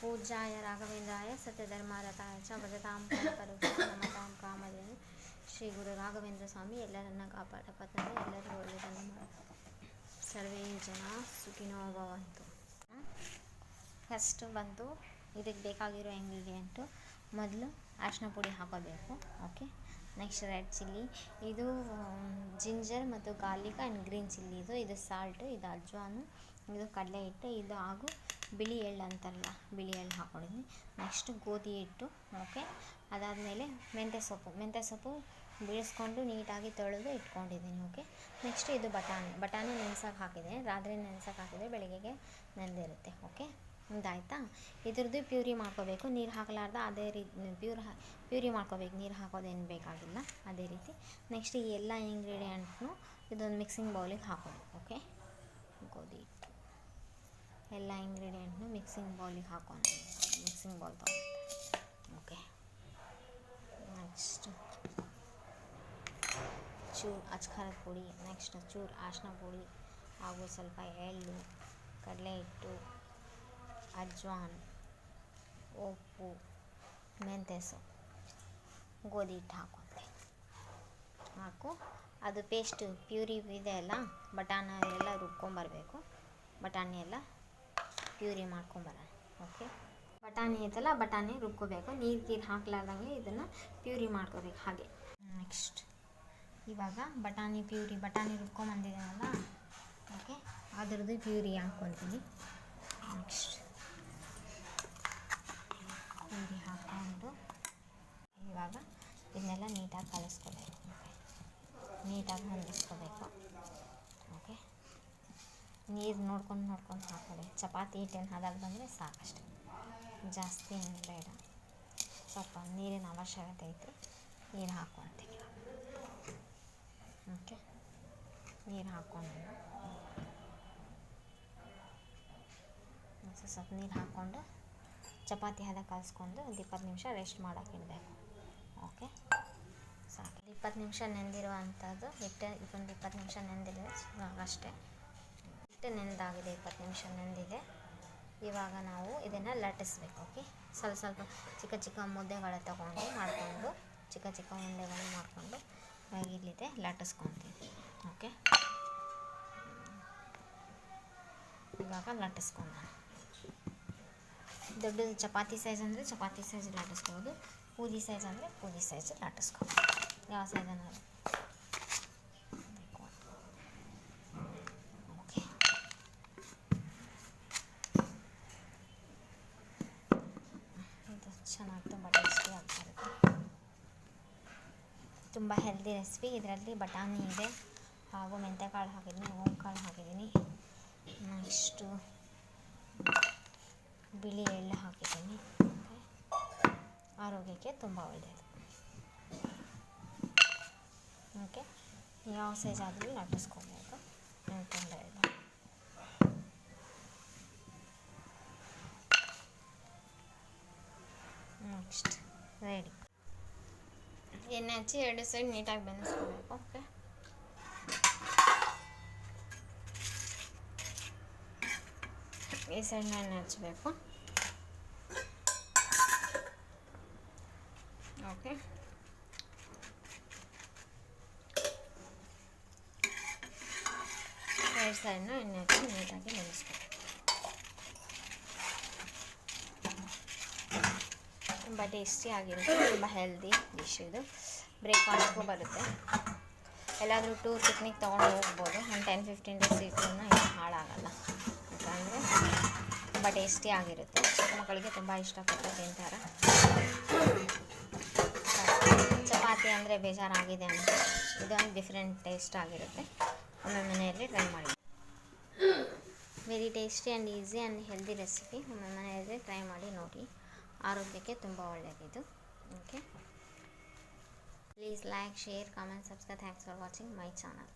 ಪೂಜ್ಯಾಯ ರಾಘವೇಂದ್ರಾಯ ಸತ್ಯಧರ್ಮಾರತಾಯ ಚ ಕಲ್ಪವೃಕ್ಷ ನಮತಾಂ ಕಾಮಧೇನು. ಶ್ರೀ ಗುರು ರಾಘವೇಂದ್ರ ಸ್ವಾಮಿ ಎಲ್ಲರನ್ನ ಕಾಪಾಡ ಪತ್ರ ಎಲ್ಲರಿಗೂ ಒಳ್ಳೆಯದನ್ನು ಮಾಡು. ಸರ್ವೇ ಜನ ಸುಖಿನೋ ಭವಂತು. ಫಸ್ಟ್ ಬಂದು ಇದಕ್ಕೆ ಬೇಕಾಗಿರೋ ಇಂಗ್ರೀಡಿಯೆಂಟು ಮೊದಲು ಅರಿಶಿನ ಪುಡಿ ಹಾಕೋಬೇಕು, ಓಕೆ? Next red chilli. ಇದು ಜಿಂಜರ್ ಮತ್ತು ಗಾರ್ಲಿಕ್ ಆ್ಯಂಡ್ ಗ್ರೀನ್ ಚಿಲ್ಲಿ. ಇದು ಇದು ಸಾಲ್ಟು, ಇದು ಅಜ್ವಾನು, ಇದು ಕಡಲೆ ಹಿಟ್ಟು, ಇದು ಹಾಗೂ ಬಿಳಿ ಎಳ್ಳು ಅಂತಾರಲ್ಲ, ಬಿಳಿ ಎಳ್ಳು ಹಾಕ್ಕೊಂಡಿದ್ದೀನಿ ನೆಕ್ಸ್ಟ್ ಗೋಧಿ ಹಿಟ್ಟು ಓಕೆ ಅದಾದಮೇಲೆ ಮೆಂತ್ಯ ಸೊಪ್ಪು. ಮೆಂತ್ಯ ಸೊಪ್ಪು ಬೀಳಿಸ್ಕೊಂಡು ನೀಟಾಗಿ ತೊಳೆದು ಇಟ್ಕೊಂಡಿದ್ದೀನಿ ಓಕೆ ನೆಕ್ಸ್ಟ್ ಇದು ಬಟಾಣಿ. ಬಟಾಣಿ ನೆನ್ಸಕ್ಕೆ ಹಾಕಿದೆ ರಾತ್ರಿ ನೆನ್ಸಕ್ಕೆ ಹಾಕಿದರೆ ಬೆಳಗ್ಗೆಗೆ ನೆಂದಿರುತ್ತೆ ಓಕೆ ಇದಾಯ್ತಾ ಇದ್ರದ್ದು ಪ್ಯೂರಿ ಮಾಡ್ಕೋಬೇಕು. ನೀರು ಹಾಕಲಾರ್ದ ಅದೇ ರೀತಿ, ಪ್ಯೂರ್ ಪ್ಯೂರಿ ಮಾಡ್ಕೋಬೇಕು. ನೀರು ಹಾಕೋದೇನು ಬೇಕಾಗಿಲ್ಲ, ಅದೇ ರೀತಿ. ನೆಕ್ಸ್ಟ್ ಈ ಎಲ್ಲ ಇಂಗ್ರೀಡಿಯೆಂಟ್ನು ಇದೊಂದು ಮಿಕ್ಸಿಂಗ್ ಬೌಲಿಗೆ ಹಾಕೋಬೇಕು ಓಕೆ ಗೋಧಿ ಎಲ್ಲ ಇಂಗ್ರೀಡಿಯೆಂಟ್ನು ಮಿಕ್ಸಿಂಗ್ ಬೌಲಿಗೆ ಹಾಕೋಣ. ಮಿಕ್ಸಿಂಗ್ ಬೌಲ್ ತೊಗೊಂಡು. ಓಕೆ. ನೆಕ್ಸ್ಟ್ ಚೂರು ಅಚ್ಕಾರದ ಪುಡಿ, ನೆಕ್ಸ್ಟ್ ಚೂರು ಅರಿಶಿನ ಪುಡಿ, ಹಾಗೂ ಸ್ವಲ್ಪ ಎಳ್ಳು ಕಡಲೆ ಹಿಟ್ಟು ಅಜ್ವಾನ್, ಉಪ್ಪು, ಮೆಂತ್ಯ ಸೊಪ್ಪು, ಗೋಧಿ ಹಿಟ್ಟು ಹಾಕೊಂಡೆ ಹಾಕು. ಅದು ಪೇಸ್ಟ್ ಪ್ಯೂರಿ ಇದೆ ಅಲ್ಲ ಬಟಾಣಿ ಎಲ್ಲ ರುಬ್ಕೊಂಬರ್ಬೇಕು. ಬಟಾಣಿ ಎಲ್ಲ ಪ್ಯೂರಿ ಮಾಡ್ಕೊಂಬರೋಣ ಓಕೆ? ಬಟಾಣಿ ಐತಲ್ಲ, ಬಟಾಣಿ ರುಬ್ಕೋಬೇಕು. ನೀರು ಗೀರು ಹಾಕ್ಲಾರ್ದಂಗೆ ಇದನ್ನು ಪ್ಯೂರಿ ಮಾಡ್ಕೋಬೇಕು, ಹಾಗೆ. ನೆಕ್ಸ್ಟ್, ಇವಾಗ ಬಟಾಣಿ ಪ್ಯೂರಿ, ಬಟಾಣಿ ರುಬ್ಕೊಂಬಂದಿದ್ದೀನಲ್ಲ, ಓಕೆ? ಅದರದ್ದು ಪ್ಯೂರಿ ಹಾಕ್ಕೊತೀನಿ. ನೆಕ್ಸ್ಟ್, ಪ್ಯೂರಿ ಹಾಕ್ಕೊಂಡು, ಇವಾಗ ಇದನ್ನೆಲ್ಲ ನೀಟಾಗಿ ಕಲಿಸ್ಕೋಬೇಕು ನೀಟಾಗಿ ಹೊಂದಿಸ್ಕೋಬೇಕು. ನೋಡ್ಕೊಂಡು ನೋಡ್ಕೊಂಡು ಹಾಕೊಳ್ಳಿ. ಚಪಾತಿ ಹಿಟ್ಟಿನ ಹದಾಗ ಬಂದರೆ ಸಾಕಷ್ಟೆ. ಜಾಸ್ತಿ ಏನು ಬೇಡ. ಸ್ವಲ್ಪ ನೀರಿನ ಅವಶ್ಯಕತೆ ಐತೆ. ನೀರು ಹಾಕ್ಕೊತೀನಿ ಓಕೆ? ನೀರು ಹಾಕ್ಕೊಂಡು ಸ್ವಲ್ಪ ನೀರು ಹಾಕ್ಕೊಂಡು ಚಪಾತಿ ಹದ ಕಲಿಸ್ಕೊಂಡು ಒಂದು ಇಪ್ಪತ್ತು ನಿಮಿಷ ರೆಸ್ಟ್ ಮಾಡೋಕೆ ಇಡಬೇಕು. ಓಕೆ? ಸಾಕು. ಇಪ್ಪತ್ತು ನಿಮಿಷ ನೆಂದಿರುವಂಥದ್ದು ಹಿಟ್ಟು ಇದೊಂದು ಇಪ್ಪತ್ತು ನಿಮಿಷ ನೆಂದಿದೆ ಅಷ್ಟೇ. ನೆಂದಾಗಿದೆ ಇಪ್ಪತ್ತು ನಿಮಿಷ ನೆಂದಿದೆ. ಇವಾಗ ನಾವು ಇದನ್ನು ಲಟ್ಟಿಸ್ಬೇಕು ಓಕೆ ಸ್ವಲ್ಪ ಸ್ವಲ್ಪ ಚಿಕ್ಕ ಚಿಕ್ಕ ಮುದ್ದೆಗಳ ತಗೊಂಡು ಮಾಡಿಕೊಂಡು, ಚಿಕ್ಕ ಚಿಕ್ಕ ಉಂಡೆಗಳು ಮಾಡಿಕೊಂಡು ಇಲ್ಲಿದೆ ಲಟ್ಟಿಸ್ಕೊತೀನಿ ಓಕೆ ಇವಾಗ ಲಟ್ಟಿಸ್ಕೊಂಡು ದೊಡ್ಡ ಚಪಾತಿ ಸೈಜ್ ಅಂದರೆ ಚಪಾತಿ ಸೈಜ್ ಲಟ್ಟಿಸ್ಬೋದು ಪೂರಿ ಸೈಜ್ ಅಂದರೆ ಪೂರಿ ಸೈಜ್ ಲಟ್ಟಿಸ್ಬೋದು ಯಾವ ಸೈಜ್ ಅನ್ನೋದು ಓಕೆ ಇದು ಚೆನ್ನಾಗಿ ತುಂಬ ಟೇಸ್ಟಿ ಆಗ್ತಿರುತ್ತೆ ತುಂಬ ಹೆಲ್ದಿ ರೆಸಿಪಿ ಇದರಲ್ಲಿ ಬಟಾಣಿ ಇದೆ. ಹಾಗೂ ಮೆಂತ್ಯಕಾಳು ಹಾಕಿದ್ದೀನಿ ಕಾಳು ಹಾಕಿದ್ದೀನಿ. ನೆಕ್ಸ್ಟು ಬಿಳಿ ಎಳ್ಳು ಹಾಕಿದ್ದೀನಿ. ಆರೋಗ್ಯಕ್ಕೆ ತುಂಬ ಒಳ್ಳೆಯದು. ಓಕೆ ಯಾವ ಸೈಜ್ ಆದರೂ ಲಟ್ಟಿಸ್ಕೊಬೋದು ತೊಂದರೆ ಇಲ್ಲ ನೆಕ್ಸ್ಟ್ ರೆಡಿ ಎಣ್ಣೆ ಹಚ್ಚಿ ಎರಡು ಸೈಡ್ ನೀಟಾಗಿ ಬೆನೆಸ್ಕೋಬೇಕು ಓಕೆ? ಈ ಸೈಡ್ ಎಣ್ಣೆ ಹಚ್ಚಬೇಕು. ಓಕೆ? ಎರಡು ಸೈಡ್ನ ಎಣ್ಣೆ ಹಚ್ಚಿ ನೀಟಾಗಿ ನೆನೆಸ್ಬೇಕು ತುಂಬ ಟೇಸ್ಟಿ ಆಗಿರುತ್ತೆ, ತುಂಬ ಹೆಲ್ದಿ ಡಿಶ್ ಇದು. ಬ್ರೇಕ್ಫಾಸ್ಟ್ಗೂ ಬರುತ್ತೆ. ಎಲ್ಲಾದರೂ ಟೂರ್ ಪಿಕ್ನಿಕ್ ತೊಗೊಂಡು ಹೋಗ್ಬೋದು. ಒಂದು ಟೆನ್ ಫಿಫ್ಟೀನ್ ಡೇಸ್ ಇಟ್ಟು ಏನು ಹಾಳಾಗಲ್ಲ. ಯಾಕಂದರೆ ತುಂಬ ಟೇಸ್ಟಿ ಆಗಿರುತ್ತೆ. ಚಿಕ್ಕ ಮಕ್ಕಳಿಗೆ ತುಂಬ ಇಷ್ಟಪಟ್ಟು ತಿಂತಾರೆ. ಚಪಾತಿ ಅಂದರೆ ಬೇಜಾರಾಗಿದೆ ಅಂತ. ಇದೊಂದು ಡಿಫ್ರೆಂಟ್ ಟೇಸ್ಟ್ ಆಗಿರುತ್ತೆ. ಒಮ್ಮೆ ಮನೆಯಲ್ಲಿ ಟ್ರೈ ಮಾಡಿ. Very tasty and easy and healthy recipe ಒಮ್ಮೆ ಮನೆಯಲ್ಲಿ ಟ್ರೈ ಮಾಡಿ ನೋಡಿ. ಆರೋಗ್ಯಕ್ಕೆ ತುಂಬ ಒಳ್ಳೆಯದಿದು. Okay please like share comment subscribe thanks for watching my channel